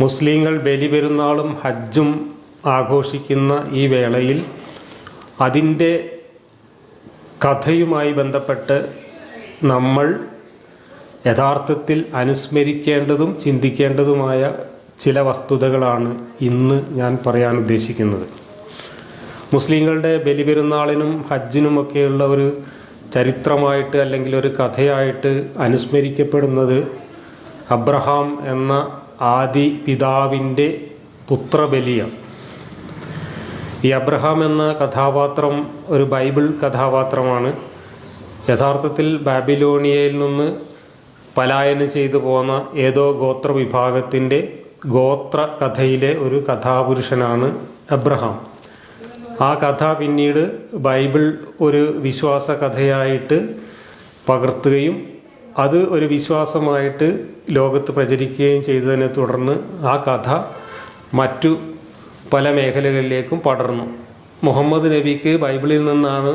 മുസ്ലിങ്ങൾ ബലിപെരുന്നാളും ഹജ്ജും ആഘോഷിക്കുന്ന ഈ വേളയിൽ അതിന്റെ കഥയുമായി ബന്ധപ്പെട്ട് നമ്മൾ യഥാർത്ഥത്തിൽ അനുസ്മരിക്കേണ്ടതും ചിന്തിക്കേണ്ടതുമായ ചില വസ്തുതകളാണ് ഇന്ന് ഞാൻ പറയാൻ ഉദ്ദേശിക്കുന്നത്. മുസ്ലിങ്ങളുടെ ബലിപെരുന്നാളിനും ഹജ്ജിനുമൊക്കെയുള്ള ഒരു ചരിത്രമായിട്ട് അല്ലെങ്കിൽ ഒരു കഥയായിട്ട് അനുസ്മരിക്കപ്പെടുന്നത് അബ്രഹാം എന്ന ആദി പിതാവിന്റെ പുത്രബലിയാണ് ഈ അബ്രഹാം എന്ന കഥാപാത്രം ഒരു ബൈബിൾ കഥാപാത്രമാണ്. യഥാർത്ഥത്തിൽ ബാബിലോണിയയിൽ നിന്ന് പലായനം ചെയ്തു പോന്ന ഏതോ ഗോത്ര വിഭാഗത്തിന്റെ ഗോത്ര കഥയിലെ ഒരു കഥാപുരുഷനാണ് അബ്രഹാം. ആ കഥ പിന്നീട് ബൈബിൾ ഒരു വിശ്വാസ കഥയായിട്ട് പകർത്തുകയും അത് ഒരു വിശ്വാസമായിട്ട് ലോകത്ത് പ്രചരിക്കുകയും ചെയ്തതിനെ തുടർന്ന് ആ കഥ മറ്റു പല മേഖലകളിലേക്കും പടർന്നു. മുഹമ്മദ് നബിക്ക് ബൈബിളിൽ നിന്നാണ്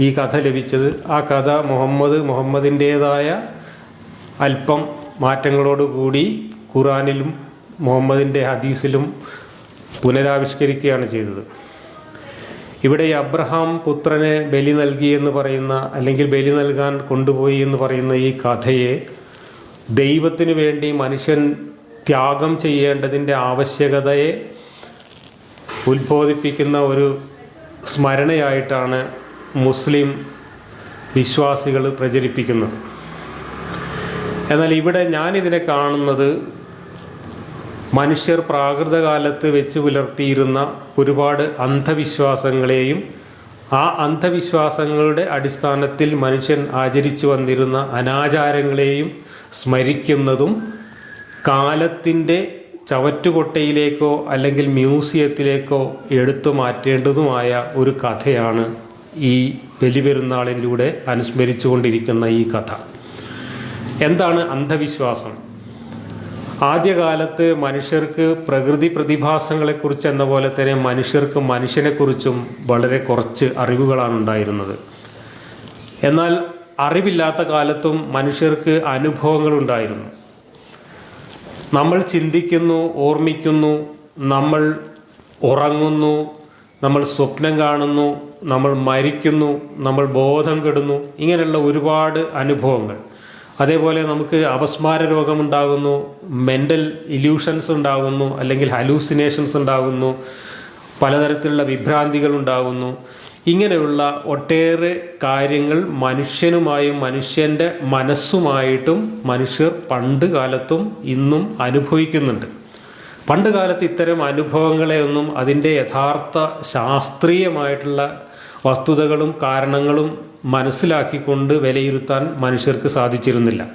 ഈ കഥ ലഭിച്ചത്. ആ കഥ മുഹമ്മദ് മുഹമ്മദിന്റേതായ അല്പം മാറ്റങ്ങളോടുകൂടി ഖുറാനിലും മുഹമ്മദിന്റെ ഹദീസിലും പുനരാവിഷ്കരിക്കുകയാണ് ചെയ്തത്. ഇവിടെ അബ്രഹാം പുത്രനെ ബലി നൽകി എന്ന് പറയുന്ന അല്ലെങ്കിൽ ബലി നൽകാൻ കൊണ്ടുപോയി എന്ന് പറയുന്ന ഈ കഥയെ ദൈവത്തിനു വേണ്ടി മനുഷ്യൻ ത്യാഗം ചെയ്യേണ്ടതിന്റെ ആവശ്യകതയെ ഉത്ബോധിപ്പിക്കുന്ന ഒരു സ്മരണയായിട്ടാണ് മുസ്ലിം വിശ്വാസികൾ പ്രചരിപ്പിക്കുന്നത്. എന്നാൽ ഇവിടെ ഞാനിതിനെ കാണുന്നത് മനുഷ്യർ പ്രാകൃതകാലത്ത് വെച്ച് പുലർത്തിയിരുന്ന ഒരുപാട് അന്ധവിശ്വാസങ്ങളെയും ആ അന്ധവിശ്വാസങ്ങളുടെ അടിസ്ഥാനത്തിൽ മനുഷ്യൻ ആചരിച്ചു വന്നിരുന്ന അനാചാരങ്ങളെയും സ്മരിക്കുന്നതും കാലത്തിന്റെ ചവറ്റുകൊട്ടയിലേക്കോ അല്ലെങ്കിൽ മ്യൂസിയത്തിലേക്കോ എടുത്തു മാറ്റേണ്ടതുമായ ഒരു കഥയാണ് ഈ ബലിപെരുന്നാളിലൂടെ അനുസ്മരിച്ചുകൊണ്ടിരിക്കുന്ന ഈ കഥ. എന്താണ് അന്ധവിശ്വാസം? ആദ്യകാലത്ത് മനുഷ്യർക്ക് പ്രകൃതി പ്രതിഭാസങ്ങളെക്കുറിച്ച് എന്ന പോലെ തന്നെ മനുഷ്യർക്ക് മനുഷ്യനെക്കുറിച്ചും വളരെ കുറച്ച് അറിവുകളാണ് ഉണ്ടായിരുന്നത്. എന്നാൽ അറിവില്ലാത്ത കാലത്തും മനുഷ്യർക്ക് അനുഭവങ്ങൾ ഉണ്ടായിരുന്നു. നമ്മൾ ചിന്തിക്കുന്നു ഓർമ്മിക്കുന്നു നമ്മൾ ഉറങ്ങുന്നു നമ്മൾ സ്വപ്നം കാണുന്നു നമ്മൾ മരിക്കുന്നു നമ്മൾ ബോധം കെടുന്നു ഇങ്ങനെയുള്ള ഒരുപാട് അനുഭവങ്ങൾ. അതേപോലെ നമുക്ക് അപസ്മാര രോഗമുണ്ടാകുന്നു മെന്റൽ ഇല്യൂഷൻസ് ഉണ്ടാകുന്നു അല്ലെങ്കിൽ ഹലൂസിനേഷൻസ് ഉണ്ടാകുന്നു പലതരത്തിലുള്ള വിഭ്രാന്തികൾ ഉണ്ടാകുന്നു. ഇങ്ങനെയുള്ള ഒട്ടേറെ കാര്യങ്ങൾ മനുഷ്യനുമായും മനുഷ്യന്റെ മനസ്സുമായിട്ടും മനുഷ്യർ പണ്ട് കാലത്തും ഇന്നും അനുഭവിക്കുന്നുണ്ട്. പണ്ട് കാലത്ത് ഇത്തരം അനുഭവങ്ങളെയൊന്നും അതിന്റെ യഥാർത്ഥ ശാസ്ത്രീയമായിട്ടുള്ള വസ്തുതകളും കാരണങ്ങളും മനസ്സിലാക്കിക്കൊണ്ട് വിലയിരുത്താൻ മനുഷ്യർക്ക് സാധിച്ചിരുന്നില്ല.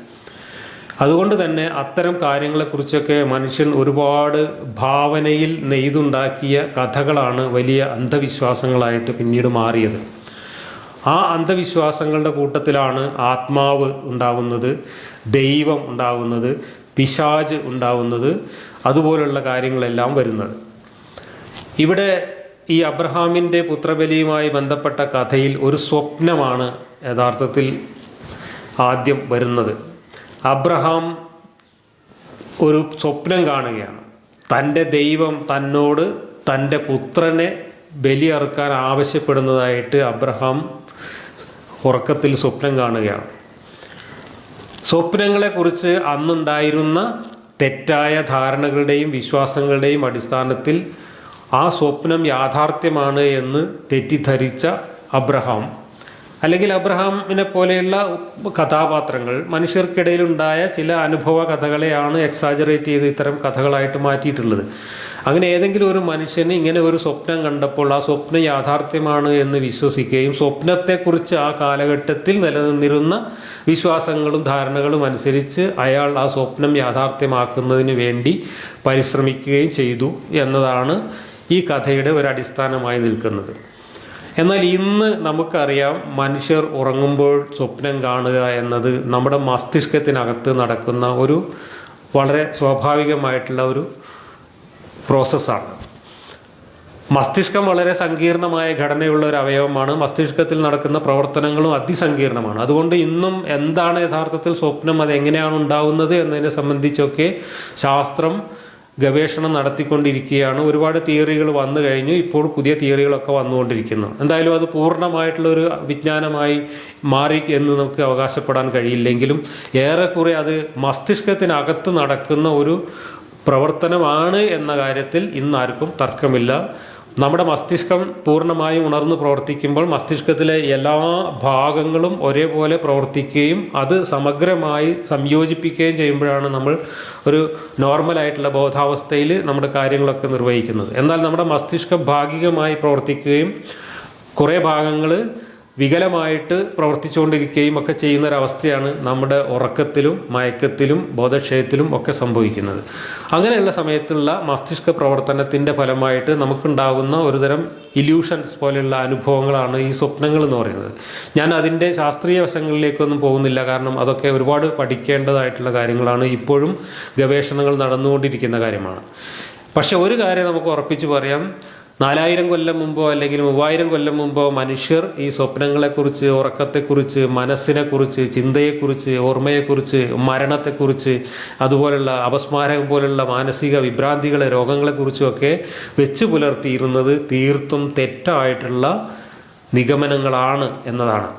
അതുകൊണ്ട് തന്നെ അത്തരം കാര്യങ്ങളെക്കുറിച്ചൊക്കെ മനുഷ്യൻ ഒരുപാട് ഭാവനയിൽ നെയ്തുണ്ടാക്കിയ കഥകളാണ് വലിയ അന്ധവിശ്വാസങ്ങളായിട്ട് പിന്നീട് മാറിയത്. ആ അന്ധവിശ്വാസങ്ങളുടെ കൂട്ടത്തിലാണ് ആത്മാവ് ഉണ്ടാവുന്നത് ദൈവം ഉണ്ടാവുന്നത് പിശാജ് ഉണ്ടാവുന്നത് അതുപോലുള്ള കാര്യങ്ങളെല്ലാം വരുന്നത്. ഇവിടെ ഈ അബ്രഹാമിന്റെ പുത്രബലിയുമായി ബന്ധപ്പെട്ട കഥയിൽ ഒരു സ്വപ്നമാണ് യഥാർത്ഥത്തിൽ ആദ്യം വരുന്നത്. അബ്രഹാം ഒരു സ്വപ്നം കാണുകയാണ്. തന്റെ ദൈവം തന്നോട് തന്റെ പുത്രനെ ബലിയറുക്കാൻ ആവശ്യപ്പെടുന്നതായിട്ട് അബ്രഹാം ഉറക്കത്തിൽ സ്വപ്നം കാണുകയാണ്. സ്വപ്നങ്ങളെക്കുറിച്ച് അന്നുണ്ടായിരുന്ന തെറ്റായ ധാരണകളുടെയും വിശ്വാസങ്ങളുടെയും അടിസ്ഥാനത്തിൽ ആ സ്വപ്നം യാഥാർത്ഥ്യമാണ് എന്ന് തെറ്റിദ്ധരിച്ച അബ്രഹാം. അല്ലെങ്കിൽ അബ്രഹാമിനെ പോലെയുള്ള കഥാപാത്രങ്ങൾ മനുഷ്യർക്കിടയിലുണ്ടായ ചില അനുഭവ കഥകളെയാണ് എക്സാജറേറ്റ് ചെയ്ത് ഇത്തരം കഥകളായിട്ട് മാറ്റിയിട്ടുള്ളത്. അങ്ങനെ ഏതെങ്കിലും ഒരു മനുഷ്യന് ഇങ്ങനെ ഒരു സ്വപ്നം കണ്ടപ്പോൾ ആ സ്വപ്നം യാഥാർത്ഥ്യമാണ് എന്ന് വിശ്വസിക്കുകയും സ്വപ്നത്തെക്കുറിച്ച് ആ കാലഘട്ടത്തിൽ നിലനിന്നിരുന്ന വിശ്വാസങ്ങളും ധാരണകളും അനുസരിച്ച് അയാൾ ആ സ്വപ്നം യാഥാർത്ഥ്യമാക്കുന്നതിന് വേണ്ടി പരിശ്രമിക്കുകയും ചെയ്തു എന്നതാണ് ഈ കഥയുടെ ഒരു അടിസ്ഥാനമായി നിൽക്കുന്നത്. എന്നാൽ ഇന്ന് നമുക്കറിയാം മനുഷ്യർ ഉറങ്ങുമ്പോൾ സ്വപ്നം കാണുക എന്നത് നമ്മുടെ മസ്തിഷ്കത്തിനകത്ത് നടക്കുന്ന ഒരു വളരെ സ്വാഭാവികമായിട്ടുള്ള ഒരു പ്രോസസ്സാണ്. മസ്തിഷ്കം വളരെ സങ്കീർണമായ ഘടനയുള്ള ഒരു അവയവമാണ്. മസ്തിഷ്കത്തിൽ നടക്കുന്ന പ്രവർത്തനങ്ങളും അതിസങ്കീർണമാണ്. അതുകൊണ്ട് ഇന്നും എന്താണ് യഥാർത്ഥത്തിൽ സ്വപ്നം അത് എങ്ങനെയാണ് ഉണ്ടാവുന്നത് എന്നതിനെ സംബന്ധിച്ചൊക്കെ ശാസ്ത്രം ഗവേഷണം നടത്തിക്കൊണ്ടിരിക്കുകയാണ്. ഒരുപാട് തിയറികൾ വന്നു കഴിഞ്ഞു. ഇപ്പോൾ പുതിയ തിയറികളൊക്കെ വന്നുകൊണ്ടിരിക്കുന്നു. എന്തായാലും അത് പൂർണമായിട്ടുള്ളൊരു വിജ്ഞാനമായി മാറി എന്ന് നമുക്ക് അവകാശപ്പെടാൻ കഴിയില്ലെങ്കിലും ഏറെക്കുറെ അത് മസ്തിഷ്കത്തിനകത്ത് നടക്കുന്ന ഒരു പ്രവർത്തനമാണ് എന്ന കാര്യത്തിൽ ഇന്നാർക്കും തർക്കമില്ല. നമ്മുടെ മസ്തിഷ്കം പൂർണമായും ഉണർന്ന് പ്രവർത്തിക്കുമ്പോൾ മസ്തിഷ്കത്തിലെ എല്ലാ ഭാഗങ്ങളും ഒരേപോലെ പ്രവർത്തിക്കുകയും അത് സമഗ്രമായി സംയോജിപ്പിക്കുകയും ചെയ്യുമ്പോഴാണ് നമ്മൾ ഒരു നോർമലായിട്ടുള്ള ബോധാവസ്ഥയിൽ നമ്മുടെ കാര്യങ്ങളൊക്കെ നിർവഹിക്കുന്നത്. എന്നാൽ നമ്മുടെ മസ്തിഷ്കം ഭാഗികമായി പ്രവർത്തിക്കുകയും കുറേ ഭാഗങ്ങൾ വികലമായിട്ട് പ്രവർത്തിച്ചുകൊണ്ടിരിക്കുകയും ഒക്കെ ചെയ്യുന്ന ഒരവസ്ഥയാണ് നമ്മുടെ ഉറക്കത്തിലും മയക്കത്തിലും ബോധക്ഷയത്തിലും ഒക്കെ സംഭവിക്കുന്നത്. അങ്ങനെയുള്ള സമയത്തുള്ള മസ്തിഷ്ക പ്രവർത്തനത്തിന്റെ ഫലമായിട്ട് നമുക്കുണ്ടാകുന്ന ഒരുതരം ഇല്യൂഷൻസ് പോലെയുള്ള അനുഭവങ്ങളാണ് ഈ സ്വപ്നങ്ങൾ എന്ന് പറയുന്നത്. ഞാൻ അതിന്റെ ശാസ്ത്രീയ വശങ്ങളിലേക്കൊന്നും പോകുന്നില്ല. കാരണം അതൊക്കെ ഒരുപാട് പഠിക്കേണ്ടതായിട്ടുള്ള കാര്യങ്ങളാണ്. ഇപ്പോഴും ഗവേഷണങ്ങൾ നടന്നുകൊണ്ടിരിക്കുന്ന കാര്യമാണ്. പക്ഷെ ഒരു കാര്യം നമുക്ക് ഉറപ്പിച്ച് പറയാം. നാലായിരം കൊല്ലം മുമ്പോ അല്ലെങ്കിൽ മൂവായിരം കൊല്ലം മുമ്പോ മനുഷ്യർ ഈ സ്വപ്നങ്ങളെക്കുറിച്ച് ഉറക്കത്തെക്കുറിച്ച് മനസ്സിനെക്കുറിച്ച് ചിന്തയെക്കുറിച്ച് ഓർമ്മയെക്കുറിച്ച് മരണത്തെക്കുറിച്ച് അതുപോലുള്ള അപസ്മാരം പോലുള്ള മാനസിക വിഭ്രാന്തികളെ രോഗങ്ങളെക്കുറിച്ചുമൊക്കെ വെച്ച് പുലർത്തിയിരുന്നത് തീർത്തും തെറ്റായിട്ടുള്ള നിഗമനങ്ങളാണ് എന്നതാണ്.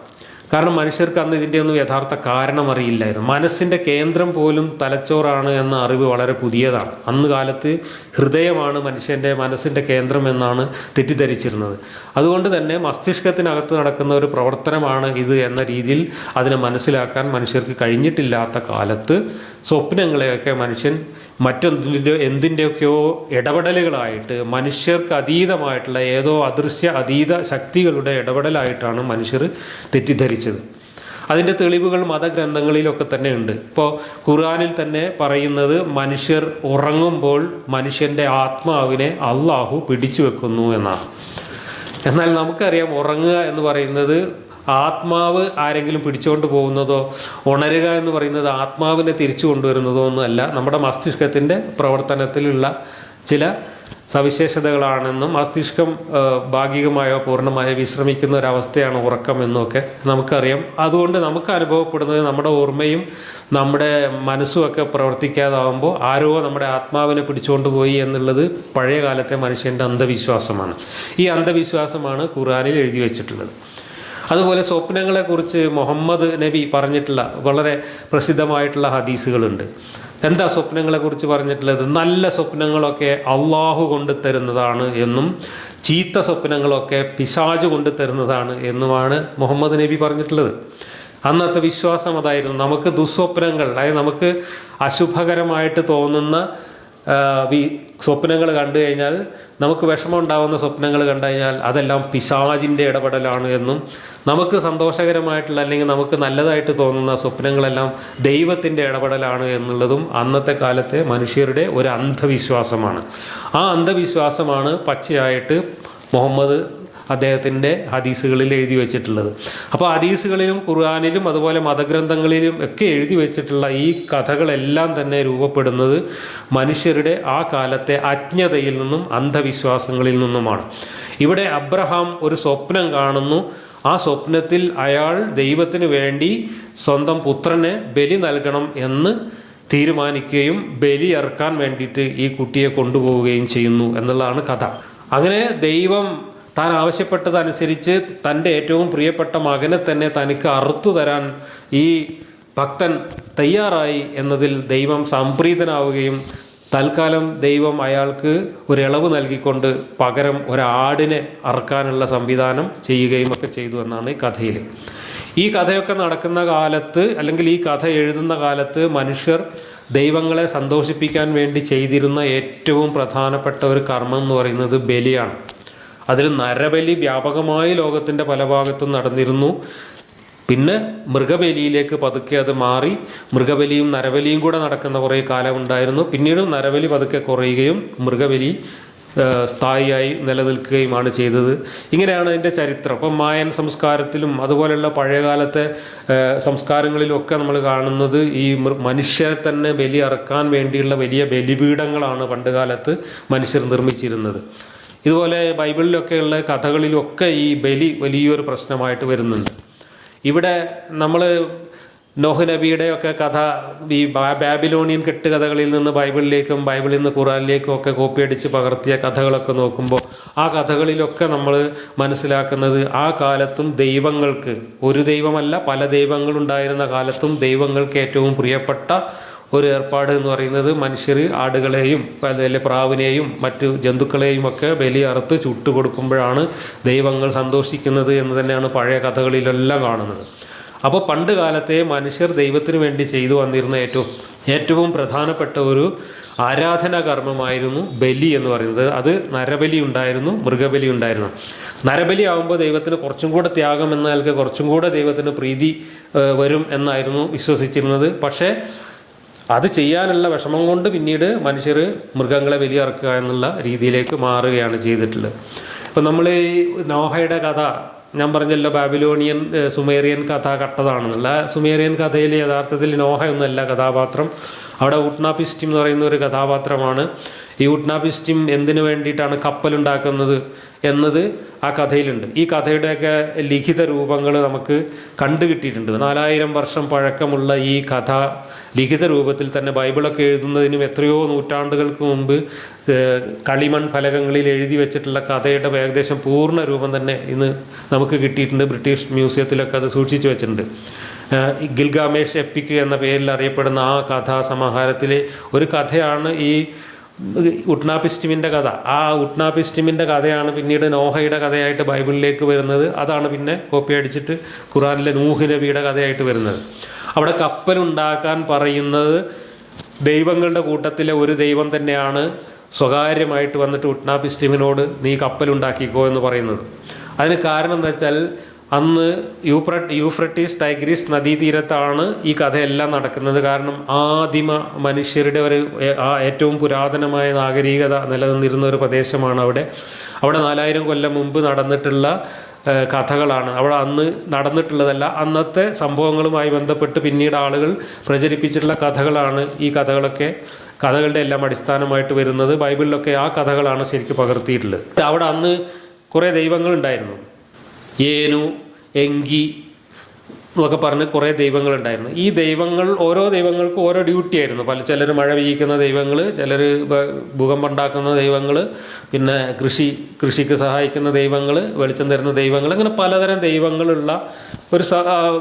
കാരണം മനുഷ്യർക്ക് അന്ന് ഇതിന്റെ ഒന്നും യഥാർത്ഥ കാരണം അറിയില്ലായിരുന്നു. മനസ്സിന്റെ കേന്ദ്രം പോലും തലച്ചോറാണ് എന്ന അറിവ് വളരെ പുതിയതാണ്. അന്ന് കാലത്ത് ഹൃദയമാണ് മനുഷ്യന്റെ മനസ്സിന്റെ കേന്ദ്രം എന്നാണ് തെറ്റിദ്ധരിച്ചിരുന്നത്. അതുകൊണ്ട് തന്നെ മസ്തിഷ്കത്തിനകത്ത് നടക്കുന്ന ഒരു പ്രവർത്തനമാണ് ഇത് എന്ന രീതിയിൽ അതിനെ മനസ്സിലാക്കാൻ മനുഷ്യർക്ക് കഴിഞ്ഞിട്ടില്ലാത്ത കാലത്ത് സ്വപ്നങ്ങളെയൊക്കെ മനുഷ്യൻ മറ്റൊന്നിന്റെ എന്തിന്റെയൊക്കെയോ ഇടപെടലുകളായിട്ട് മനുഷ്യർക്ക് അതീതമായിട്ടുള്ള ഏതോ അദൃശ്യ അതീത ശക്തികളുടെ ഇടപെടലായിട്ടാണ് മനുഷ്യർ തെറ്റിദ്ധരിച്ചത്. അതിന്റെ തെളിവുകൾ മതഗ്രന്ഥങ്ങളിലൊക്കെ തന്നെ ഉണ്ട്. ഇപ്പോൾ ഖുർആാനിൽ തന്നെ പറയുന്നത് മനുഷ്യർ ഉറങ്ങുമ്പോൾ മനുഷ്യന്റെ ആത്മാവിനെ അള്ളാഹു പിടിച്ചു വെക്കുന്നു എന്നാണ്. എന്നാൽ നമുക്കറിയാം ഉറങ്ങുക എന്ന് പറയുന്നത് ആത്മാവ് ആരെങ്കിലും പിടിച്ചുകൊണ്ട് പോകുന്നതോ ഉണരുക എന്ന് പറയുന്നത് ആത്മാവിനെ തിരിച്ചു കൊണ്ടുവരുന്നതോ ഒന്നുമല്ല. നമ്മുടെ മസ്തിഷ്കത്തിന്റെ പ്രവർത്തനത്തിലുള്ള ചില സവിശേഷതകളാണെന്നും മസ്തിഷ്കം ഭാഗികമായോ പൂർണമായോ വിശ്രമിക്കുന്ന ഒരവസ്ഥയാണ് ഉറക്കം എന്നൊക്കെ നമുക്കറിയാം. അതുകൊണ്ട് നമുക്ക് അനുഭവപ്പെടുന്നത് നമ്മുടെ ഓർമ്മയും നമ്മുടെ മനസ്സുമൊക്കെ പ്രവർത്തിക്കാതാവുമ്പോൾ ആരോ നമ്മുടെ ആത്മാവിനെ പിടിച്ചുകൊണ്ട് പോയി എന്നുള്ളത് പഴയ കാലത്തെ മനുഷ്യന്റെ അന്ധവിശ്വാസമാണ്. ഈ അന്ധവിശ്വാസമാണ് ഖുറാനിൽ എഴുതി വെച്ചിട്ടുള്ളത്. അതുപോലെ സ്വപ്നങ്ങളെക്കുറിച്ച് മുഹമ്മദ് നബി പറഞ്ഞിട്ടുള്ള വളരെ പ്രസിദ്ധമായിട്ടുള്ള ഹദീസുകളുണ്ട്. എന്താ സ്വപ്നങ്ങളെക്കുറിച്ച് പറഞ്ഞിട്ടുള്ളത്? നല്ല സ്വപ്നങ്ങളൊക്കെ അള്ളാഹു കൊണ്ട് തരുന്നതാണ് എന്നും ചീത്ത സ്വപ്നങ്ങളൊക്കെ പിശാജ് കൊണ്ട് തരുന്നതാണ് എന്നുമാണ് മുഹമ്മദ് നബി പറഞ്ഞിട്ടുള്ളത്. അന്നത്തെ വിശ്വാസം അതായിരുന്നു. നമുക്ക് ദുസ്വപ്നങ്ങൾ അതായത് നമുക്ക് അശുഭകരമായിട്ട് തോന്നുന്ന സ്വപ്നങ്ങൾ കണ്ടു കഴിഞ്ഞാൽ നമുക്ക് വിഷമം ഉണ്ടാവുന്ന സ്വപ്നങ്ങൾ കണ്ടു കഴിഞ്ഞാൽ അതെല്ലാം പിശാചിന്റെ ഇടപെടലാണ് എന്നും നമുക്ക് സന്തോഷകരമായിട്ടുള്ള അല്ലെങ്കിൽ നമുക്ക് നല്ലതായിട്ട് തോന്നുന്ന സ്വപ്നങ്ങളെല്ലാം ദൈവത്തിന്റെ ഇടപെടലാണ് എന്നുള്ളതും അന്നത്തെ കാലത്തെ മനുഷ്യരുടെ ഒരു അന്ധവിശ്വാസമാണ്. ആ അന്ധവിശ്വാസമാണ് പച്ചയായിട്ട് മുഹമ്മദ് അദ്ദേഹത്തിന്റെ ഹദീസുകളിൽ എഴുതി വെച്ചിട്ടുള്ളത്. അപ്പോൾ ഹദീസുകളിലും ഖുർആാനിലും അതുപോലെ മതഗ്രന്ഥങ്ങളിലും ഒക്കെ എഴുതി വെച്ചിട്ടുള്ള ഈ കഥകളെല്ലാം തന്നെ രൂപപ്പെടുന്നത് മനുഷ്യരുടെ ആ കാലത്തെ അജ്ഞതയിൽ നിന്നും അന്ധവിശ്വാസങ്ങളിൽ നിന്നുമാണ്. ഇവിടെ അബ്രഹാം ഒരു സ്വപ്നം കാണുന്നു. ആ സ്വപ്നത്തിൽ അയാൾ ദൈവത്തിന് വേണ്ടി സ്വന്തം പുത്രനെ ബലി നൽകണം എന്ന് തീരുമാനിക്കുകയും ബലി ഇറക്കാൻ വേണ്ടിയിട്ട് ഈ കുട്ടിയെ കൊണ്ടുപോവുകയും ചെയ്യുന്നു എന്നുള്ളതാണ് കഥ. അങ്ങനെ ദൈവം താൻ ആവശ്യപ്പെട്ടതനുസരിച്ച് തന്റെ ഏറ്റവും പ്രിയപ്പെട്ട മകനെ തന്നെ തനിക്ക് അറുത്തു തരാൻ ഈ ഭക്തൻ തയ്യാറായി എന്നതിൽ ദൈവം സംപ്രീതനാവുകയും തൽക്കാലം ദൈവം അയാൾക്ക് ഒരു ഇളവ് നൽകിക്കൊണ്ട് പകരം ഒരാടിനെ അറക്കാനുള്ള സംവിധാനം ചെയ്യുകയും ഒക്കെ ചെയ്തു എന്നാണ് ഈ കഥയിൽ ഈ കഥയൊക്കെ നടക്കുന്ന കാലത്ത് അല്ലെങ്കിൽ ഈ കഥ എഴുതുന്ന കാലത്ത് മനുഷ്യർ ദൈവങ്ങളെ സന്തോഷിപ്പിക്കാൻ വേണ്ടി ചെയ്തിരുന്ന ഏറ്റവും പ്രധാനപ്പെട്ട ഒരു കർമ്മം എന്ന് പറയുന്നത് ബലിയാണ്. അതിൽ നരബലി വ്യാപകമായി ലോകത്തിന്റെ പല ഭാഗത്തും നടന്നിരുന്നു. പിന്നെ മൃഗബലിയിലേക്ക് പതുക്കെ അത് മാറി. മൃഗബലിയും നരബലിയും കൂടെ നടക്കുന്ന കുറേ കാലമുണ്ടായിരുന്നു പിന്നീട് നരബലി പതുക്കെ കുറയുകയും മൃഗബലി സ്ഥായിയായി നിലനിൽക്കുകയുമാണ് ചെയ്തത്. ഇങ്ങനെയാണ് അതിന്റെ ചരിത്രം. അപ്പം മായൻ സംസ്കാരത്തിലും അതുപോലെയുള്ള പഴയകാലത്തെ സംസ്കാരങ്ങളിലും സംസ്കാരങ്ങളിലൊക്കെ നമ്മൾ കാണുന്നത് ഈ മനുഷ്യരെ തന്നെ ബലി അറക്കാൻ വേണ്ടിയുള്ള വലിയ ബലിപീഠങ്ങളാണ് പണ്ടുകാലത്ത് മനുഷ്യർ നിർമ്മിച്ചിരുന്നത്. ഇതുപോലെ ബൈബിളിലൊക്കെയുള്ള കഥകളിലൊക്കെ ഈ ബലി വലിയൊരു പ്രശ്നമായിട്ട് വരുന്നുണ്ട്. ഇവിടെ നമ്മൾ നോഹ് നബിയുടെ ഒക്കെ കഥ ഈ ബാബിലോണിയൻ കെട്ടുകഥകളിൽ നിന്ന് ബൈബിളിലേക്കും ബൈബിളിൽ നിന്ന് ഖുറാനിലേക്കും ഒക്കെ കോപ്പി അടിച്ച് പകർത്തിയ കഥകളൊക്കെ നോക്കുമ്പോൾ ആ കഥകളിലൊക്കെ നമ്മൾ മനസ്സിലാക്കുന്നത് ആ കാലത്തും ദൈവങ്ങൾക്ക് ഒരു ദൈവമല്ല പല ദൈവങ്ങളുണ്ടായിരുന്ന കാലത്തും ദൈവങ്ങൾക്ക് ഏറ്റവും പ്രിയപ്പെട്ട ഒരു ഏർപ്പാട് എന്ന് പറയുന്നത് മനുഷ്യർ ആടുകളെയും അതുപോലെ പ്രാവിനെയും മറ്റു ജന്തുക്കളെയും ഒക്കെ ബലി അറുത്ത് ചുട്ടു കൊടുക്കുമ്പോഴാണ് ദൈവങ്ങൾ സന്തോഷിക്കുന്നത് എന്ന് തന്നെയാണ് പഴയ കഥകളിലെല്ലാം കാണുന്നത്. അപ്പോൾ പണ്ട് കാലത്തെ മനുഷ്യർ ദൈവത്തിന് വേണ്ടി ചെയ്തു വന്നിരുന്ന ഏറ്റവും ഏറ്റവും പ്രധാനപ്പെട്ട ഒരു ആരാധനാ കർമ്മമായിരുന്നു ബലി എന്ന് പറയുന്നത്. അത് നരബലി ഉണ്ടായിരുന്നു മൃഗബലി ഉണ്ടായിരുന്നു. നരബലി ആകുമ്പോൾ ദൈവത്തിന് കുറച്ചും കൂടെ ത്യാഗം എന്നാൽ കുറച്ചും കൂടെ ദൈവത്തിന് പ്രീതി വരും എന്നായിരുന്നു വിശ്വസിച്ചിരുന്നത്. പക്ഷേ അത് ചെയ്യാനുള്ള വിഷമം കൊണ്ട് പിന്നീട് മനുഷ്യർ മൃഗങ്ങളെ ബലിയറക്കുക എന്നുള്ള രീതിയിലേക്ക് മാറുകയാണ് ചെയ്തിട്ടുള്ളത്. ഇപ്പം നമ്മൾ ഈ നോഹയുടെ കഥ ഞാൻ പറഞ്ഞല്ലോ ബാബിലോണിയൻ സുമേറിയൻ കഥ കട്ടതാണെന്നുള്ള. സുമേറിയൻ കഥയിൽ യഥാർത്ഥത്തിൽ നോഹയൊന്നുമല്ല കഥാപാത്രം. അവിടെ ഉട്നാപിസ്റ്റിം എന്ന് പറയുന്ന ഒരു കഥാപാത്രമാണ്. ഈ ഉട്നാപിസ്റ്റിം എന്തിനു വേണ്ടിയിട്ടാണ് കപ്പലുണ്ടാക്കുന്നത് എന്നത് ആ കഥയിലുണ്ട്. ഈ കഥയുടെയൊക്കെ ലിഖിത രൂപങ്ങൾ നമുക്ക് കണ്ടു കിട്ടിയിട്ടുണ്ട്. നാലായിരം വർഷം പഴക്കമുള്ള ഈ കഥ ലിഖിത രൂപത്തിൽ തന്നെ ബൈബിളൊക്കെ എഴുതുന്നതിനും എത്രയോ നൂറ്റാണ്ടുകൾക്ക് മുമ്പ് കളിമൺ ഫലകങ്ങളിൽ എഴുതി വെച്ചിട്ടുള്ള കഥയുടെ ഏകദേശം പൂർണ രൂപം തന്നെ ഇന്ന് നമുക്ക് കിട്ടിയിട്ടുണ്ട്. ബ്രിട്ടീഷ് മ്യൂസിയത്തിലൊക്കെ അത് സൂക്ഷിച്ചു വെച്ചിട്ടുണ്ട്. ഗിൽഗാമേഷ് എപ്പിക് എന്ന പേരിൽ അറിയപ്പെടുന്ന ആ കഥാസമാഹാരത്തിലെ ഒരു കഥയാണ് ഈ ഉട്നാപിസ്റ്റിമിന്റെ കഥ. ആ ഉട്നാപിസ്റ്റിമിന്റെ കഥയാണ് പിന്നീട് നോഹയുടെ കഥയായിട്ട് ബൈബിളിലേക്ക് വരുന്നത്. അതാണ് പിന്നെ കോപ്പി അടിച്ചിട്ട് ഖുറാനിലെ നൂഹ് നബിയുടെ കഥയായിട്ട് വരുന്നത്. അവിടെ കപ്പലുണ്ടാക്കാൻ പറയുന്നത് ദൈവങ്ങളുടെ കൂട്ടത്തിലെ ഒരു ദൈവം തന്നെയാണ് സ്വകാര്യമായിട്ട് വന്നിട്ട് ഉട്നാപിസ്റ്റിമിനോട് നീ കപ്പലുണ്ടാക്കിക്കോ എന്ന് പറയുന്നത്. അതിന് കാരണം എന്താ വെച്ചാൽ അന്ന് യൂപ്ര യൂഫ്രട്ടീസ് ടൈഗ്രീസ് നദീതീരത്താണ് ഈ കഥയെല്ലാം നടക്കുന്നത്. കാരണം ആദിമ മനുഷ്യരുടെ ഒരു ആ ഏറ്റവും പുരാതനമായ നാഗരികത നിലനിന്നിരുന്ന ഒരു പ്രദേശമാണ് അവിടെ. അവിടെ നാലായിരം കൊല്ലം മുമ്പ് നടന്നിട്ടുള്ള കഥകളാണ്. അവിടെ അന്ന് നടന്നിട്ടുള്ളതല്ല അന്നത്തെ സംഭവങ്ങളുമായി ബന്ധപ്പെട്ട് പിന്നീട് ആളുകൾ പ്രചരിപ്പിച്ചിട്ടുള്ള കഥകളാണ് ഈ കഥകളൊക്കെ കഥകളുടെ എല്ലാം അടിസ്ഥാനമായിട്ട് വരുന്നത്. ബൈബിളിലൊക്കെ ആ കഥകളാണ് ശരിക്കും പകർത്തിയിട്ടുള്ളത്. അവിടെ അന്ന് കുറേ ദൈവങ്ങളുണ്ടായിരുന്നു. ഏനു എങ്കി എന്നൊക്കെ പറഞ്ഞ് കുറേ ദൈവങ്ങളുണ്ടായിരുന്നു. ഈ ദൈവങ്ങൾ ഓരോ ദൈവങ്ങൾക്കും ഓരോ ഡ്യൂട്ടി ആയിരുന്നു. പല ചിലർ മഴ പെയ്യിക്കുന്ന ദൈവങ്ങൾ ചിലർ ഭൂകമ്പം ഉണ്ടാക്കുന്ന ദൈവങ്ങൾ പിന്നെ കൃഷി കൃഷിക്ക് സഹായിക്കുന്ന ദൈവങ്ങൾ വെളിച്ചം തരുന്ന ദൈവങ്ങൾ അങ്ങനെ പലതരം ദൈവങ്ങളുള്ള ഒരു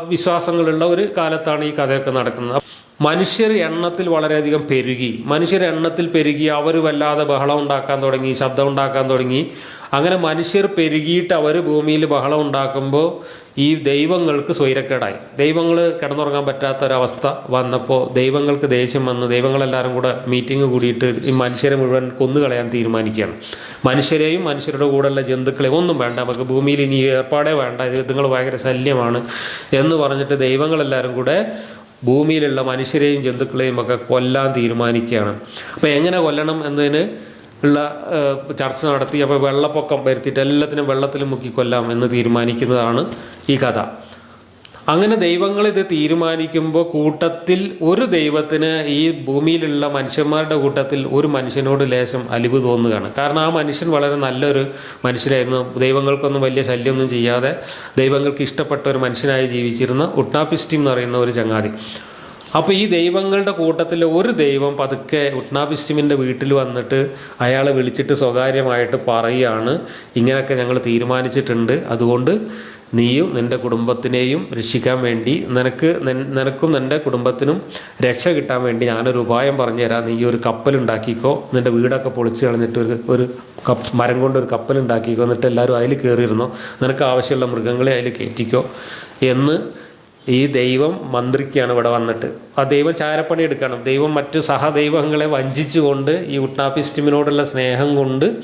വിശ്വാസങ്ങളുള്ള ഒരു കാലത്താണ് ഈ കഥയൊക്കെ നടക്കുന്നത്. മനുഷ്യർ എണ്ണത്തിൽ വളരെയധികം പെരുകി. മനുഷ്യർ എണ്ണത്തിൽ പെരുകി അവർ വല്ലാതെ ബഹളം ഉണ്ടാക്കാൻ തുടങ്ങി ശബ്ദം ഉണ്ടാക്കാൻ തുടങ്ങി. അങ്ങനെ മനുഷ്യർ പെരുകിയിട്ട് അവർ ഭൂമിയിൽ ബഹളം ഉണ്ടാക്കുമ്പോൾ ഈ ദൈവങ്ങൾക്ക് സ്വൈരക്കേടായി. ദൈവങ്ങൾ കിടന്നുറങ്ങാൻ പറ്റാത്ത ഒരവസ്ഥ വന്നപ്പോൾ ദൈവങ്ങൾക്ക് ദേഷ്യം വന്ന്. ദൈവങ്ങളെല്ലാവരും കൂടെ മീറ്റിംഗ് കൂടിയിട്ട് ഈ മനുഷ്യരെ മുഴുവൻ കൊന്നുകളയാൻ തീരുമാനിക്കുകയാണ്. മനുഷ്യരെയും മനുഷ്യരുടെ കൂടെയുള്ള ജന്തുക്കളെയും ഒന്നും വേണ്ട നമുക്ക് ഭൂമിയിൽ ഇനി ഏർപ്പാടേ വേണ്ട നിങ്ങൾ ഭയങ്കര ശല്യമാണ് എന്ന് പറഞ്ഞിട്ട് ദൈവങ്ങളെല്ലാവരും കൂടെ ഭൂമിയിലുള്ള മനുഷ്യരെയും ജന്തുക്കളെയും ഒക്കെ കൊല്ലാൻ തീരുമാനിക്കുകയാണ്. അപ്പോൾ എങ്ങനെ കൊല്ലണം എന്നതിന് ഉള്ള ചർച്ച നടത്തി. അപ്പോൾ വെള്ളപ്പൊക്കം വരുത്തിയിട്ട് എല്ലാത്തിനും വെള്ളത്തിൽ മുക്കി കൊല്ലാം എന്ന് തീരുമാനിക്കുന്നതാണ് ഈ കഥ. അങ്ങനെ ദൈവങ്ങൾ ഇത് തീരുമാനിക്കുമ്പോൾ കൂട്ടത്തിൽ ഒരു ദൈവത്തിന് ഈ ഭൂമിയിലുള്ള മനുഷ്യന്മാരുടെ കൂട്ടത്തിൽ ഒരു മനുഷ്യനോട് ലേശം അലിവ് തോന്നുകയാണ്. കാരണം ആ മനുഷ്യൻ വളരെ നല്ലൊരു മനുഷ്യരായിരുന്നു. ദൈവങ്ങൾക്കൊന്നും വലിയ ശല്യമൊന്നും ചെയ്യാതെ ദൈവങ്ങൾക്ക് ഇഷ്ടപ്പെട്ട ഒരു മനുഷ്യനായി ജീവിച്ചിരുന്ന ഉട്ടാപിസ്റ്റിം എന്ന് പറയുന്ന ഒരു ചങ്ങാതി. അപ്പോൾ ഈ ദൈവങ്ങളുടെ കൂട്ടത്തിൽ ഒരു ദൈവം പതുക്കെ ഉട്നാപിസ്റ്റിമിന്റെ വീട്ടിൽ വന്നിട്ട് അയാളെ വിളിച്ചിട്ട് സ്വകാര്യമായിട്ട് പറയുകയാണ് ഇങ്ങനെയൊക്കെ ഞങ്ങൾ തീരുമാനിച്ചിട്ടുണ്ട്. അതുകൊണ്ട് നീയും നിന്റെ കുടുംബത്തിനെയും രക്ഷിക്കാൻ വേണ്ടി നിനക്ക് നിനക്കും നിന്റെ കുടുംബത്തിനും രക്ഷ കിട്ടാൻ വേണ്ടി ഞാനൊരു ഉപായം പറഞ്ഞുതരാം. നീ ഒരു കപ്പലുണ്ടാക്കിക്കോ നിന്റെ വീടൊക്കെ പൊളിച്ച് കളഞ്ഞിട്ട് ഒരു ഒരു കപ്പ് മരം കൊണ്ടൊരു കപ്പലുണ്ടാക്കിക്കോ എന്നിട്ട് എല്ലാവരും അതിൽ കയറിയിരുന്നോ നിനക്ക് ആവശ്യമുള്ള മൃഗങ്ങളെ അതിൽ കയറ്റിക്കോ എന്ന് ഈ ദൈവം മന്ത്രിക്കാണ് ഇവിടെ വന്നിട്ട്. ആ ദൈവം ചാരപ്പണി എടുക്കണം. ദൈവം മറ്റു സഹദൈവങ്ങളെ വഞ്ചിച്ചുകൊണ്ട് ഈ ഉട്ടാപ്പിസ്റ്റിമിനോടുള്ള സ്നേഹം കൊണ്ട്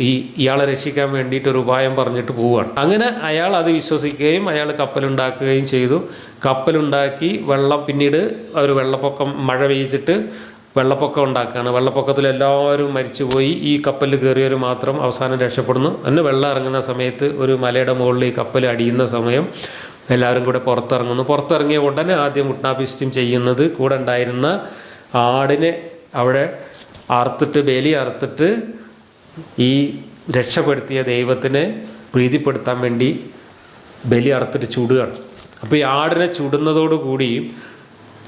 ഈ ഇയാളെ രക്ഷിക്കാൻ വേണ്ടിയിട്ട് ഒരു ഉപായം പറഞ്ഞിട്ട് പോവുകയാണ്. അങ്ങനെ അയാൾ അത് വിശ്വസിക്കുകയും അയാൾ കപ്പലുണ്ടാക്കുകയും ചെയ്തു. കപ്പലുണ്ടാക്കി വെള്ളം പിന്നീട് ഒരു വെള്ളപ്പൊക്കം മഴ പെയ്ച്ചിട്ട് വെള്ളപ്പൊക്കം ഉണ്ടാക്കുകയാണ്. വെള്ളപ്പൊക്കത്തിൽ എല്ലാവരും മരിച്ചുപോയി. ഈ കപ്പലിൽ കയറിയവർ മാത്രം അവസാനം രക്ഷപ്പെടുന്നു. അന്ന് വെള്ളം ഇറങ്ങുന്ന സമയത്ത് ഒരു മലയുടെ മുകളിൽ ഈ കപ്പൽ അടിയുന്ന സമയം എല്ലാവരും കൂടെ പുറത്തിറങ്ങുന്നു. പുറത്തിറങ്ങിയ ഉടനെ ആദ്യം മുട്ടാഭിഷ്ടം ചെയ്യുന്നത് കൂടെ ഉണ്ടായിരുന്ന ആടിനെ അവിടെ അറുത്തിട്ട് ബലി അറുത്തിട്ട് ഈ രക്ഷപ്പെടുത്തിയ ദൈവത്തിനെ പ്രീതിപ്പെടുത്താൻ വേണ്ടി ബലി അറുത്തിട്ട് ചുടുകയാണ്. അപ്പോൾ ഈ ആടിനെ ചുടുന്നതോടുകൂടി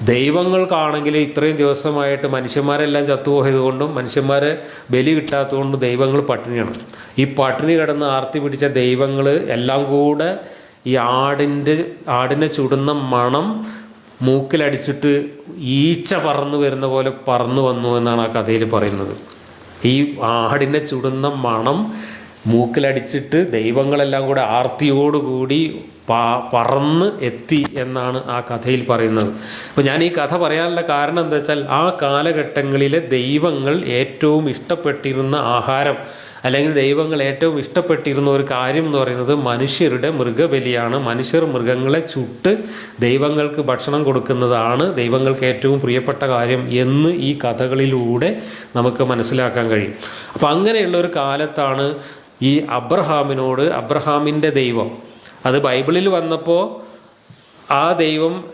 ദൈവങ്ങൾക്കാണെങ്കിൽ ഇത്രയും ദിവസമായിട്ട് മനുഷ്യന്മാരെല്ലാം ചത്തുപോയതുകൊണ്ടും മനുഷ്യന്മാരെ ബലി കിട്ടാത്തതുകൊണ്ടും ദൈവങ്ങൾ പട്ടിണിയാണ്. ഈ പട്ടിണി കിടന്ന് ആർത്തി പിടിച്ച ദൈവങ്ങൾ എല്ലാം കൂടെ ഈ ആടിന്റെ ആടിനെ ചുടുന്ന മണം മൂക്കിലടിച്ചിട്ട് ഈച്ച പറന്നു വരുന്ന പോലെ പറന്നു വന്നു എന്നാണ് ആ കഥയിൽ പറയുന്നത്. ഈ ആടിനെ ചുടുന്ന മണം മൂക്കിലടിച്ചിട്ട് ദൈവങ്ങളെല്ലാം കൂടെ ആർത്തിയോടുകൂടി പാ പറന്ന് എത്തി എന്നാണ് ആ കഥയിൽ പറയുന്നത്. അപ്പോൾ ഞാൻ ഈ കഥ പറയാനുള്ള കാരണം എന്താ വെച്ചാൽ ആ കാലഘട്ടങ്ങളിലെ ദൈവങ്ങൾ ഏറ്റവും ഇഷ്ടപ്പെട്ടിരുന്ന ആഹാരം അല്ലെങ്കിൽ ദൈവങ്ങൾ ഏറ്റവും ഇഷ്ടപ്പെട്ടിരുന്ന ഒരു കാര്യം എന്ന് പറയുന്നത് മനുഷ്യരുടെ മൃഗബലിയാണ്. മനുഷ്യർ മൃഗങ്ങളെ ചുട്ട് ദൈവങ്ങൾക്ക് ഭക്ഷണം കൊടുക്കുന്നതാണ് ദൈവങ്ങൾക്ക് ഏറ്റവും പ്രിയപ്പെട്ട കാര്യം എന്ന് ഈ കഥകളിലൂടെ നമുക്ക് മനസ്സിലാക്കാൻ കഴിയും. അപ്പം അങ്ങനെയുള്ള ഒരു കാലത്താണ് ഈ അബ്രഹാമിനോട് അബ്രഹാമിന്റെ ദൈവം. അത് ബൈബിളിൽ വന്നപ്പോൾ ആ ദൈവം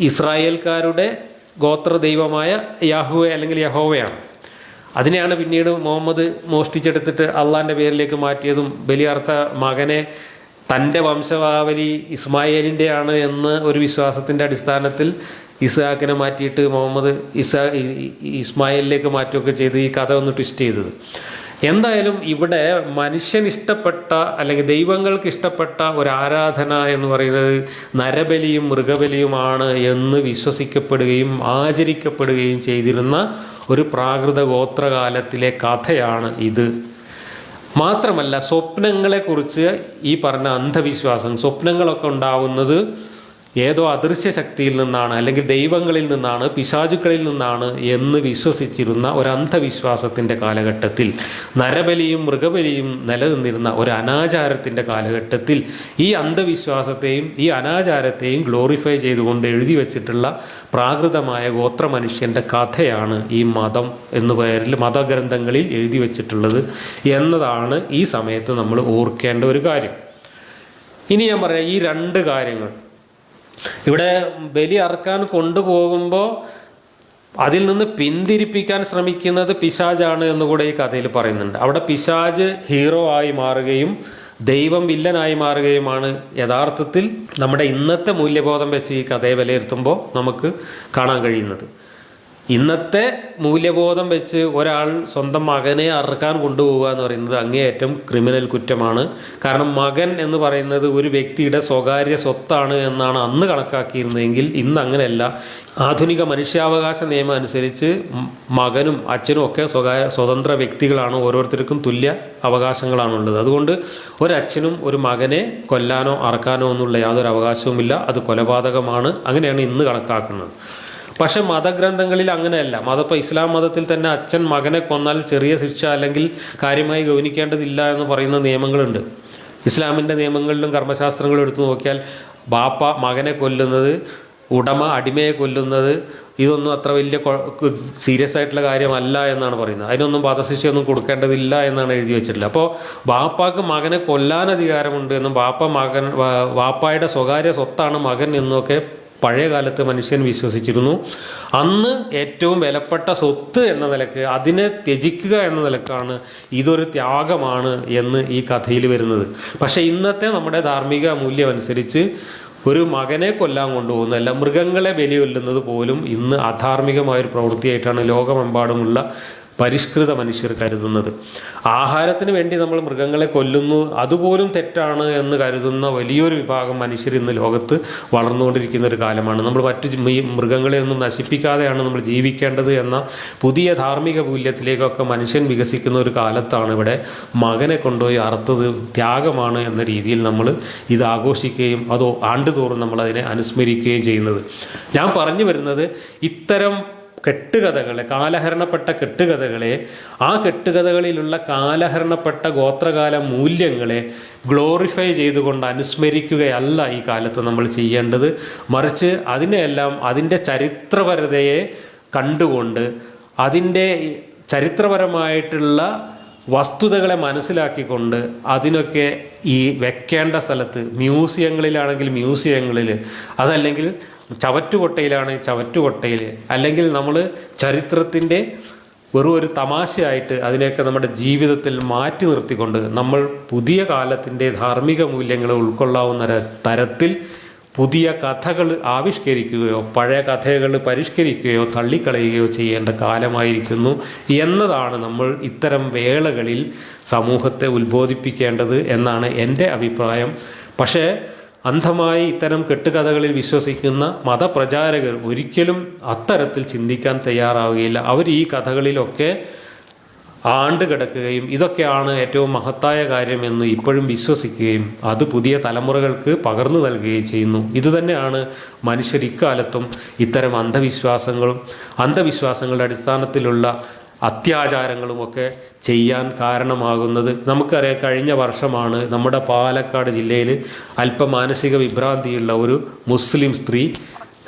ഇസ്രായേൽക്കാരുടെ ഗോത്ര ദൈവമായ യാഹുവെ അല്ലെങ്കിൽ യഹോവയാണ്. അതിനെയാണ് പിന്നീട് മുഹമ്മദ് മോഷ്ടിച്ചെടുത്തിട്ട് അള്ളാന്റെ പേരിലേക്ക് മാറ്റിയതും ബലിയർത്ത മകനെ തന്റെ വംശവാവലി ഇസ്മായേലിന്റെയാണ് എന്ന് ഒരു വിശ്വാസത്തിന്റെ അടിസ്ഥാനത്തിൽ ഇസ്ഹാക്കിനെ മാറ്റിയിട്ട് മുഹമ്മദ് ഇസാ ഇസ്മായിലിലേക്ക് മാറ്റുകയൊക്കെ ചെയ്ത് ഈ കഥ ഒന്ന് ട്വിസ്റ്റ് ചെയ്തത്. എന്തായാലും ഇവിടെ മനുഷ്യൻ ഇഷ്ടപ്പെട്ട അല്ലെങ്കിൽ ദൈവങ്ങൾക്ക് ഇഷ്ടപ്പെട്ട ഒരു ആരാധന എന്ന് പറയുന്നത് നരബലിയും മൃഗബലിയുമാണ് എന്ന് വിശ്വസിക്കപ്പെടുകയും ആചരിക്കപ്പെടുകയും ചെയ്തിരുന്ന ഒരു പ്രാകൃത ഗോത്രകാലത്തിലെ കഥയാണ് ഇത്. മാത്രമല്ല സ്വപ്നങ്ങളെക്കുറിച്ച് ഈ പറഞ്ഞ അന്ധവിശ്വാസം സ്വപ്നങ്ങളൊക്കെ ഉണ്ടാവുന്നത് ഏതോ അദൃശ്യ ശക്തിയിൽ നിന്നാണ് അല്ലെങ്കിൽ ദൈവങ്ങളിൽ നിന്നാണ് പിശാചുക്കളിൽ നിന്നാണ് എന്ന് വിശ്വസിച്ചിരുന്ന ഒരു അന്ധവിശ്വാസത്തിന്റെ കാലഘട്ടത്തിൽ നരബലിയും മൃഗബലിയും നിലനിന്നിരുന്ന ഒരു അനാചാരത്തിന്റെ കാലഘട്ടത്തിൽ ഈ അന്ധവിശ്വാസത്തെയും ഈ അനാചാരത്തെയും ഗ്ലോറിഫൈ ചെയ്തുകൊണ്ട് എഴുതി വച്ചിട്ടുള്ള പ്രാകൃതമായ ഗോത്ര മനുഷ്യന്റെ കഥയാണ് ഈ മതം എന്ന് പേരിൽ മതഗ്രന്ഥങ്ങളിൽ എഴുതി വച്ചിട്ടുള്ളത് എന്നതാണ് ഈ സമയത്ത് നമ്മൾ ഓർക്കേണ്ട ഒരു കാര്യം. ഇനി ഞാൻ പറയാം ഈ രണ്ട് കാര്യങ്ങൾ. ഇവിടെ ബലി അറക്കാൻ കൊണ്ടുപോകുമ്പോൾ അതിൽ നിന്ന് പിന്തിരിപ്പിക്കാൻ ശ്രമിക്കുന്നത് പിശാജാണ് എന്നുകൂടെ ഈ കഥയിൽ പറയുന്നുണ്ട്. അവിടെ പിശാജ് ഹീറോ ആയി മാറുകയും ദൈവം വില്ലനായി മാറുകയുമാണ് യഥാർത്ഥത്തിൽ നമ്മുടെ ഇന്നത്തെ മൂല്യബോധം വെച്ച് ഈ കഥയെ വിലയിരുത്തുമ്പോൾ നമുക്ക് കാണാൻ കഴിയുന്നത്. ഇന്നത്തെ മൂല്യബോധം വെച്ച് ഒരാൾ സ്വന്തം മകനെ അറുക്കാൻ കൊണ്ടുപോവുക എന്ന് പറയുന്നത് അങ്ങേയറ്റം ക്രിമിനൽ കുറ്റമാണ്. കാരണം മകൻ എന്ന് പറയുന്നത് ഒരു വ്യക്തിയുടെ സ്വകാര്യ സ്വത്താണ് എന്നാണ് അന്ന് കണക്കാക്കിയിരുന്നതെങ്കിൽ ഇന്ന് അങ്ങനെയല്ല. ആധുനിക മനുഷ്യാവകാശ നിയമം അനുസരിച്ച് മകനും അച്ഛനും ഒക്കെ സ്വകാര്യ സ്വതന്ത്ര വ്യക്തികളാണ്. ഓരോരുത്തർക്കും തുല്യ അവകാശങ്ങളാണുള്ളത്. അതുകൊണ്ട് ഒരച്ഛനും ഒരു മകനെ കൊല്ലാനോ അറക്കാനോ എന്നുള്ള യാതൊരു അവകാശവുമില്ല. അത് കൊലപാതകമാണ്. അങ്ങനെയാണ് ഇന്ന് കണക്കാക്കുന്നത്. പക്ഷെ മതഗ്രന്ഥങ്ങളിൽ അങ്ങനെയല്ല. മത ഇസ്ലാം മതത്തിൽ തന്നെ അച്ഛൻ മകനെ കൊന്നാൽ ചെറിയ ശിക്ഷ അല്ലെങ്കിൽ കാര്യമായി ഗൗനിക്കേണ്ടതില്ല എന്ന് പറയുന്ന നിയമങ്ങളുണ്ട്. ഇസ്ലാമിന്റെ നിയമങ്ങളിലും കർമ്മശാസ്ത്രങ്ങളും എടുത്തു നോക്കിയാൽ ബാപ്പ മകനെ കൊല്ലുന്നത് ഉടമ അടിമയെ കൊല്ലുന്നത് ഇതൊന്നും അത്ര വലിയ സീരിയസ് ആയിട്ടുള്ള കാര്യമല്ല എന്നാണ് പറയുന്നത്. അതിനൊന്നും വധശിക്ഷയൊന്നും കൊടുക്കേണ്ടതില്ല എന്നാണ് എഴുതി വെച്ചിട്ടുള്ളത്. അപ്പോൾ ബാപ്പാക്ക് മകനെ കൊല്ലാൻ അധികാരമുണ്ട് എന്നും ബാപ്പ മകൻ ബാപ്പായുടെ സ്വകാര്യ സ്വത്താണ് മകൻ എന്നൊക്കെ പഴയ കാലത്ത് മനുഷ്യൻ വിശ്വസിച്ചിരുന്നു. അന്ന് ഏറ്റവും വിലപ്പെട്ട സ്വത്ത് എന്ന നിലയ്ക്ക് അതിനെ ത്യജിക്കുക എന്ന നിലക്കാണ് ഇതൊരു ത്യാഗമാണ് എന്ന് ഈ കഥയിൽ വരുന്നത്. പക്ഷേ ഇന്നത്തെ നമ്മുടെ ധാർമ്മിക മൂല്യം അനുസരിച്ച് ഒരു മകനെ കൊല്ലാൻ കൊണ്ടുപോകുന്നതല്ല മൃഗങ്ങളെ ബലി കൊല്ലുന്നത് പോലും ഇന്ന് അധാർമികമായൊരു പ്രവൃത്തിയായിട്ടാണ് ലോകമെമ്പാടുമുള്ള പരിഷ്കൃത മനുഷ്യർ കരുതുന്നത്. ആഹാരത്തിന് വേണ്ടി നമ്മൾ മൃഗങ്ങളെ കൊല്ലുന്നു അതുപോലും തെറ്റാണ് എന്ന് കരുതുന്ന വലിയൊരു വിഭാഗം മനുഷ്യർ ഇന്ന് ലോകത്ത് വളർന്നുകൊണ്ടിരിക്കുന്ന ഒരു കാലമാണ്. നമ്മൾ മറ്റു മൃഗങ്ങളെ ഒന്നും നശിപ്പിക്കാതെയാണ് നമ്മൾ ജീവിക്കേണ്ടത് എന്ന പുതിയ ധാർമ്മിക മൂല്യത്തിലേക്കൊക്കെ മനുഷ്യൻ വികസിക്കുന്ന ഒരു കാലത്താണ് ഇവിടെ മകനെ കൊണ്ടുപോയി അറുത്തത് ത്യാഗമാണ് എന്ന രീതിയിൽ നമ്മൾ ഇത് ആഘോഷിക്കുകയും അതോ ആണ്ടുതോറും നമ്മൾ അതിനെ അനുസ്മരിക്കുകയും ചെയ്യുന്നത്. ഞാൻ പറഞ്ഞു വരുന്നത് ഇത്തരം കെട്ടുകഥകളെ കാലഹരണപ്പെട്ട കെട്ടുകഥകളെ ആ കെട്ടുകഥകളിലുള്ള കാലഹരണപ്പെട്ട ഗോത്രകാല മൂല്യങ്ങളെ ഗ്ലോറിഫൈ ചെയ്തുകൊണ്ട് അനുസ്മരിക്കുകയല്ല ഈ കാലത്ത് നമ്മൾ ചെയ്യേണ്ടത്. മറിച്ച് അതിനെയെല്ലാം അതിന്റെ ചരിത്രപരതയെ കണ്ടുകൊണ്ട് അതിന്റെ ചരിത്രപരമായിട്ടുള്ള വസ്തുതകളെ മനസ്സിലാക്കിക്കൊണ്ട് അതിനൊക്കെ ഈ വെക്കേണ്ട സ്ഥലത്ത് മ്യൂസിയങ്ങളിലാണെങ്കിൽ മ്യൂസിയങ്ങളിൽ അതല്ലെങ്കിൽ ചവറ്റുകൊട്ടയിലാണ് ചവറ്റുകൊട്ടയിൽ അല്ലെങ്കിൽ നമ്മൾ ചരിത്രത്തിന്റെ വെറും ഒരു തമാശയായിട്ട് അതിനെയൊക്കെ നമ്മുടെ ജീവിതത്തിൽ മാറ്റി നിർത്തിക്കൊണ്ട് നമ്മൾ പുതിയ കാലത്തിന്റെ ധാർമ്മിക മൂല്യങ്ങൾ ഉൾക്കൊള്ളാവുന്ന തരത്തിൽ പുതിയ കഥകൾ ആവിഷ്കരിക്കുകയോ പഴയ കഥകൾ പരിഷ്കരിക്കുകയോ തള്ളിക്കളയുകയോ ചെയ്യേണ്ട കാലമായിരിക്കുന്നു എന്നതാണ് നമ്മൾ ഇത്തരം വേളകളിൽ സമൂഹത്തെ ഉത്ബോധിപ്പിക്കേണ്ടത് എന്നാണ് എന്റെ അഭിപ്രായം. പക്ഷേ അന്ധമായി ഇത്തരം കെട്ടുകഥകളിൽ വിശ്വസിക്കുന്ന മതപ്രചാരകർ ഒരിക്കലും അത്തരത്തിൽ ചിന്തിക്കാൻ തയ്യാറാവുകയില്ല. അവർ ഈ കഥകളിലൊക്കെ ആണ്ട് കിടക്കുകയും ഇതൊക്കെയാണ് ഏറ്റവും മഹത്തായ കാര്യമെന്ന് ഇപ്പോഴും വിശ്വസിക്കുകയും അത് പുതിയ തലമുറകൾക്ക് പകർന്നു നൽകുകയും ചെയ്യുന്നു. ഇതുതന്നെയാണ് മനുഷ്യർ ഇക്കാലത്തും ഇത്തരം അന്ധവിശ്വാസങ്ങളും അന്ധവിശ്വാസങ്ങളുടെ അടിസ്ഥാനത്തിലുള്ള അത്യാചാരങ്ങളുമൊക്കെ ചെയ്യാൻ കാരണമാകുന്നത്. നമുക്കറിയാം കഴിഞ്ഞ വർഷമാണ് നമ്മുടെ പാലക്കാട് ജില്ലയിൽ അല്പം മാനസിക വിഭ്രാന്തിയുള്ള ഒരു മുസ്ലിം സ്ത്രീ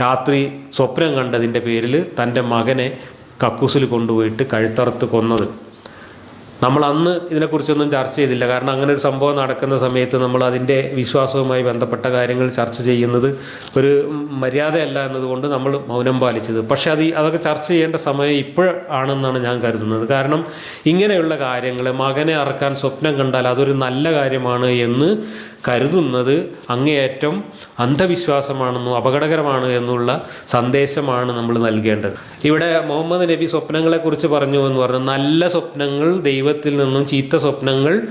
രാത്രി സ്വപ്നം കണ്ടതിന്റെ പേരിൽ തന്റെ മകനെ കക്കൂസിൽ കൊണ്ടുപോയിട്ട് കഴുത്തറുത്ത് കൊന്നത്. നമ്മൾ അന്ന് ഇതിനെക്കുറിച്ചൊന്നും ചർച്ച ചെയ്തില്ല. കാരണം അങ്ങനെ ഒരു സംഭവം നടക്കുന്ന സമയത്ത് നമ്മൾ അതിന്റെ വിശ്വാസവുമായി ബന്ധപ്പെട്ട കാര്യങ്ങൾ ചർച്ച ചെയ്യുന്നത് ഒരു മര്യാദയല്ല എന്നതുകൊണ്ട് നമ്മൾ മൗനം പാലിച്ചത്. പക്ഷേ അത് അതൊക്കെ ചർച്ച ചെയ്യേണ്ട സമയം ഇപ്പോഴാണെന്നാണ് ഞാൻ കരുതുന്നത്. കാരണം ഇങ്ങനെയുള്ള കാര്യങ്ങൾ മകനെ അറക്കാൻ സ്വപ്നം കണ്ടാൽ അതൊരു നല്ല കാര്യമാണ് എന്ന് കരുതുന്നത് അങ്ങേയറ്റം അന്ധവിശ്വാസമാണെന്നും അപകടകരമാണ് എന്നുള്ള സന്ദേശമാണ് നമ്മൾ നൽകേണ്ടത്. ഇവിടെ മുഹമ്മദ് നബി സ്വപ്നങ്ങളെക്കുറിച്ച് പറഞ്ഞു എന്ന് പറഞ്ഞു നല്ല സ്വപ്നങ്ങൾ ദൈവത്തിൽ നിന്നും ചീത്ത സ്വപ്നങ്ങൾ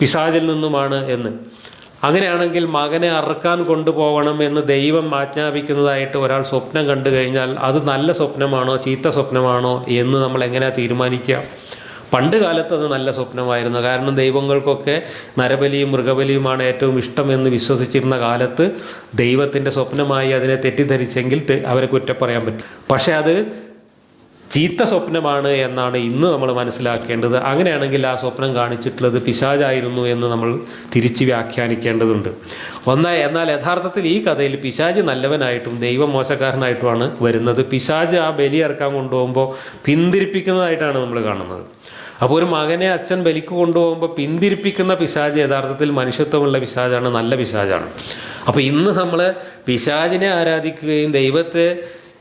പിശാചിൽ നിന്നുമാണ് എന്ന്. അങ്ങനെയാണെങ്കിൽ മകനെ അറക്കാൻ കൊണ്ടുപോകണം എന്ന് ദൈവം ആജ്ഞാപിക്കുന്നതായിട്ട് ഒരാൾ സ്വപ്നം കണ്ടു കഴിഞ്ഞാൽ അത് നല്ല സ്വപ്നമാണോ ചീത്ത സ്വപ്നമാണോ എന്ന് നമ്മൾ എങ്ങനെയാണ് തീരുമാനിക്കുക? പണ്ട് കാലത്ത് അത് നല്ല സ്വപ്നമായിരുന്നു. കാരണം ദൈവങ്ങൾക്കൊക്കെ നരബലിയും മൃഗബലിയുമാണ് ഏറ്റവും ഇഷ്ടമെന്ന് വിശ്വസിച്ചിരുന്ന കാലത്ത് ദൈവത്തിന്റെ സ്വപ്നമായി അതിനെ തെറ്റിദ്ധരിച്ചെങ്കിൽ അവരെ കുറ്റം പറയാൻ പറ്റും. പക്ഷേ അത് ചീത്ത സ്വപ്നമാണ് എന്നാണ് ഇന്ന് നമ്മൾ മനസ്സിലാക്കേണ്ടത്. അങ്ങനെയാണെങ്കിൽ ആ സ്വപ്നം കാണിച്ചിട്ടുള്ളത് പിശാജായിരുന്നു എന്ന് നമ്മൾ തിരിച്ച് വ്യാഖ്യാനിക്കേണ്ടതുണ്ട്. ഒന്ന് എന്നാൽ യഥാർത്ഥത്തിൽ ഈ കഥയിൽ പിശാജ് നല്ലവനായിട്ടും ദൈവം മോശക്കാരനായിട്ടുമാണ് വരുന്നത്. പിശാജ് ആ ബലി ഇറക്കാൻ കൊണ്ടുപോകുമ്പോൾ പിന്തിരിപ്പിക്കുന്നതായിട്ടാണ് നമ്മൾ കാണുന്നത്. അപ്പോൾ ഒരു മകനെ അച്ഛൻ ബലിക്ക് കൊണ്ടുപോകുമ്പോൾ പിന്തിരിപ്പിക്കുന്ന പിശാജ് യഥാർത്ഥത്തിൽ മനുഷ്യത്വമുള്ള പിശാജാണ് നല്ല പിശാജാണ്. അപ്പോൾ ഇന്ന് നമ്മൾ പിശാജിനെ ആരാധിക്കുകയും ദൈവത്തെ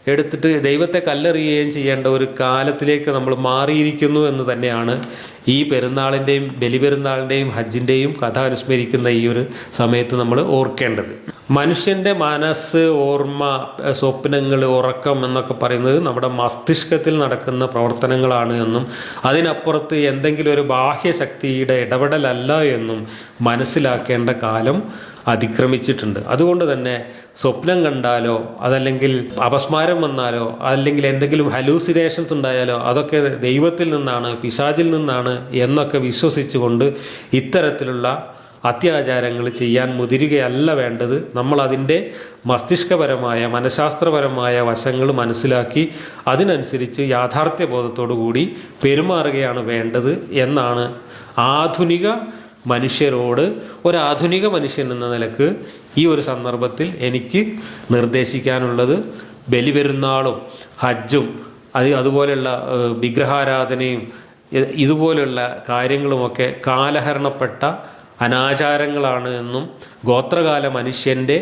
എടുത്തിട്ട് ദൈവത്തെ കല്ലെറിയുകയും ചെയ്യേണ്ട ഒരു കാലത്തിലേക്ക് നമ്മൾ മാറിയിരിക്കുന്നു എന്ന് തന്നെയാണ് ഈ പെരുന്നാളിന്റെയും ബലിപെരുന്നാളിന്റെയും ഹജ്ജിന്റെയും കഥ അനുസ്മരിക്കുന്ന ഈ ഒരു സമയത്ത് നമ്മൾ ഓർക്കേണ്ടത്. മനുഷ്യന്റെ മനസ്സ് ഓർമ്മ സ്വപ്നങ്ങൾ ഉറക്കം എന്നൊക്കെ പറയുന്നത് നമ്മുടെ മസ്തിഷ്കത്തിൽ നടക്കുന്ന പ്രവർത്തനങ്ങളാണ് എന്നും അതിനപ്പുറത്ത് എന്തെങ്കിലും ഒരു ബാഹ്യശക്തിയുടെ ഇടപെടലല്ല എന്നും മനസ്സിലാക്കേണ്ട കാലം അതിക്രമിച്ചിട്ടുണ്ട്. അതുകൊണ്ട് തന്നെ സ്വപ്നം കണ്ടാലോ അതല്ലെങ്കിൽ അപസ്മാരം വന്നാലോ അല്ലെങ്കിൽ എന്തെങ്കിലും ഹലൂസിനേഷൻസ് ഉണ്ടായാലോ അതൊക്കെ ദൈവത്തിൽ നിന്നാണ് പിശാചിൽ നിന്നാണ് എന്നൊക്കെ വിശ്വസിച്ചുകൊണ്ട് ഇത്തരത്തിലുള്ള അത്യാചാരങ്ങൾ ചെയ്യാൻ മുതിരുകയല്ല വേണ്ടത്. നമ്മൾ അതിന്റെ മസ്തിഷ്കപരമായ മനഃശാസ്ത്രപരമായ വശങ്ങൾ മനസ്സിലാക്കി അതിനനുസരിച്ച് യാഥാർത്ഥ്യബോധത്തോടു കൂടി പെരുമാറുകയാണ് വേണ്ടത് എന്നാണ് ആധുനിക മനുഷ്യരോട് ഒരാധുനിക മനുഷ്യൻ എന്ന നിലയ്ക്ക് ഈ ഒരു സന്ദർഭത്തിൽ എനിക്ക് നിർദ്ദേശിക്കാനുള്ളത് ബലിപെരുന്നാളും ഹജ്ജും അത് അതുപോലെയുള്ള വിഗ്രഹാരാധനയും ഇതുപോലെയുള്ള കാര്യങ്ങളുമൊക്കെ കാലഹരണപ്പെട്ട അനാചാരങ്ങളാണ് എന്നും ഗോത്രകാല മനുഷ്യന്റെ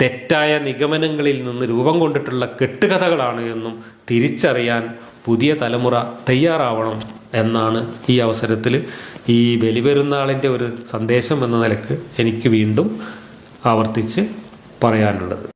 തെറ്റായ നിഗമനങ്ങളിൽ നിന്ന് രൂപം കൊണ്ടിട്ടുള്ള കെട്ടുകഥകളാണ് എന്നും തിരിച്ചറിയാൻ പുതിയ തലമുറ തയ്യാറാവണം എന്നാണ് ഈ അവസരത്തിൽ ഈ ബലിപെരുന്നാളിന്റെ ഒരു സന്ദേശം എന്ന നിലയ്ക്ക് എനിക്ക് വീണ്ടും ആവർത്തിച്ച് പറയാനുള്ളത്.